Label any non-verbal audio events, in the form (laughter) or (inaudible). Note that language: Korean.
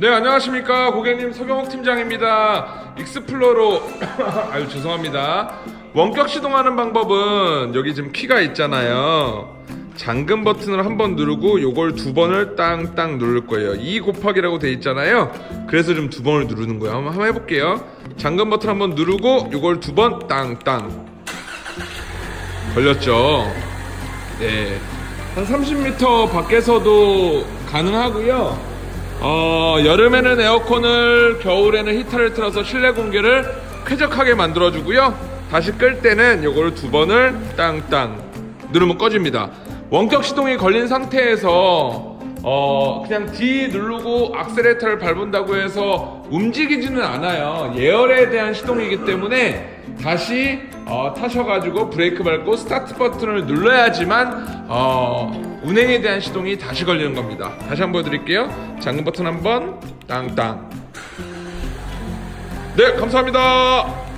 네 안녕하십니까. 고객님 서경옥 팀장입니다. 익스플로러. (laughs) 아유 죄송합니다. 원격 시동하는 방법은 여기 지금 키가 있잖아요. 잠금 버튼을 한 번 누르고 요걸 두 번을 땅땅 누를 거예요. 2 곱하기라고 돼 있잖아요. 그래서 좀 두 번을 누르는 거예요. 한번, 한번 해볼게요. 잠금 버튼 한번 누르고 요걸 두 번 땅땅. 걸렸죠? 네. 한 30m 밖에서도 가능하고요. 어, 여름에는 에어컨을, 겨울에는 히터를 틀어서 실내 공기를 쾌적하게 만들어주고요. 다시 끌 때는 요거를 두 번을 땅땅 누르면 꺼집니다. 원격 시동이 걸린 상태에서 어, 그냥 D 누르고 악셀레터를 밟은다고 해서 움직이지는 않아요. 예열에 대한 시동이기 때문에 다시 어, 타셔가지고 브레이크 밟고 스타트 버튼을 눌러야지만 어, 운행에 대한 시동이 다시 걸리는 겁니다. 다시 한번 보여드릴게요. 잠금 버튼 한번 땅땅. 네, 감사합니다.